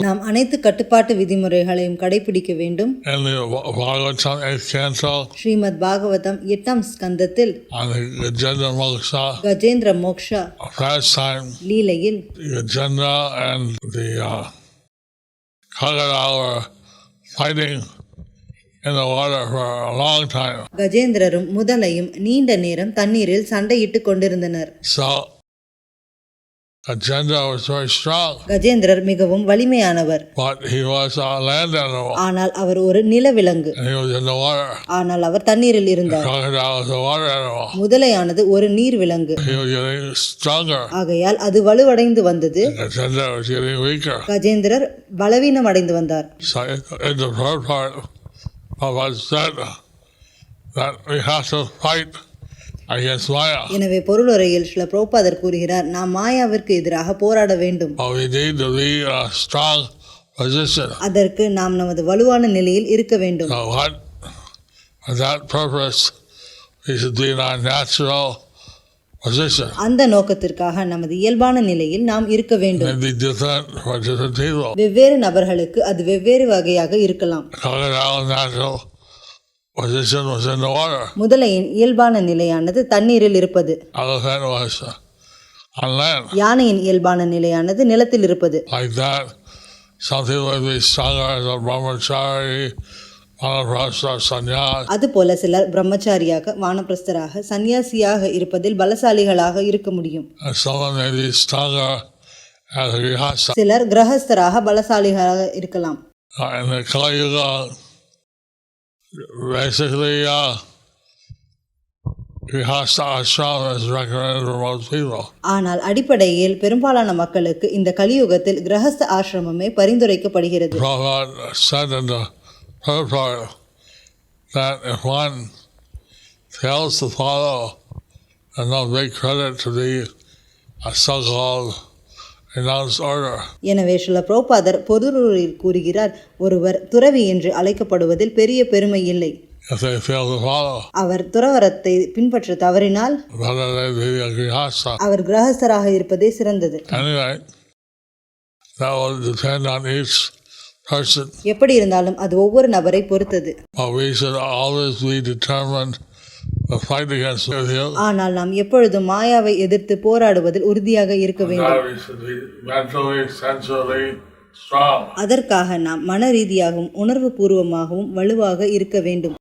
நாம் அனைத்து கட்டுப்பாட்டு விதிமுறைகளையும் கடைபிடிக்க வேண்டும் In the Bhagavatam 8th canto, Srimad Bhagavatam எட்டாம் ஸ்கந்தத்தில் கஜேந்திர மோக்ஷா லீலையில் uh. கஜேந்திரரும் முதலையும் நீண்ட நேரம் தண்ணீரில் சண்டையிட்டுக் கொண்டிருந்தனர் கஜேந்திரர் மிகவும் வலிமையானவர் ஆனால் அவர் ஒரு நிலவிலங்கு. ஆனால் அவர் தண்ணீரில் இருந்தார். முதலையானது ஒரு நீர் விலங்கு. ஆகையால் அது வலுவடைந்து வந்தது. கஜேந்திரர் பலவீனம் அடைந்து வந்தார் that we have to fight. எனவே பொருளுரையில் சில புரோபாதர் கூறுகிறார் நாம் மாயாவிற்கு எதிராக போராட வேண்டும். அதற்கு நாம் நமது வலுவான நிலையில் இருக்க வேண்டும். அந்த நோக்கத்திற்காக நமது இயல்பான நிலையில் நாம் இருக்க வேண்டும். வெவ்வேறு நபர்களுக்கு அது வெவ்வேறு வகையாக இருக்கலாம் முதலையின் இயல்பான நிலையானது தண்ணீரில் இருப்பது. யானையின் இயல்பான நிலையானது நிலத்தில் இருப்பது. அதுபோல சிலர் பிரம்மச்சாரியாக வானப்பிரஸ்தராக சந்நியாசியாக இருப்பதில் பலசாலிகளாக இருக்க முடியும். சிலர் கிரகஸ்தராக பலசாலிகளாக இருக்கலாம். basically, uh, grihasta ashram is recommended for most people. ஆனால் அடிப்படையில் பெரும்பாலான மக்களுக்கு இந்த கலியுகத்தில் கிரகஸ்த ஆசிரமமே பரிந்துரைக்கப்படுகிறது Prabhupada said in the third part that if one fails to follow, there's no big credit to be a so-called renounced order. எனவே சில புரோபாதர் பொதுரூரில் கூறுகிறார் ஒருவர் துறவி என்று அழைக்கப்படுவதில் பெரிய பெருமை இல்லை. அவர் துறவரத்தை பின்பற்ற தவறினால். அவர் கிரகஸ்தராக இருப்பதே சிறந்தது. எப்படி இருந்தாலும் அது ஒவ்வொரு நபரை பொறுத்தது. ஆனால் நாம் எப்பொழுதும் மாயாவை எதிர்த்து போராடுவதில் உறுதியாக இருக்க வேண்டும். அதற்காக நாம் மன ரீதியாகவும் உணர்வு பூர்வமாகவும் வலுவாக இருக்க வேண்டும்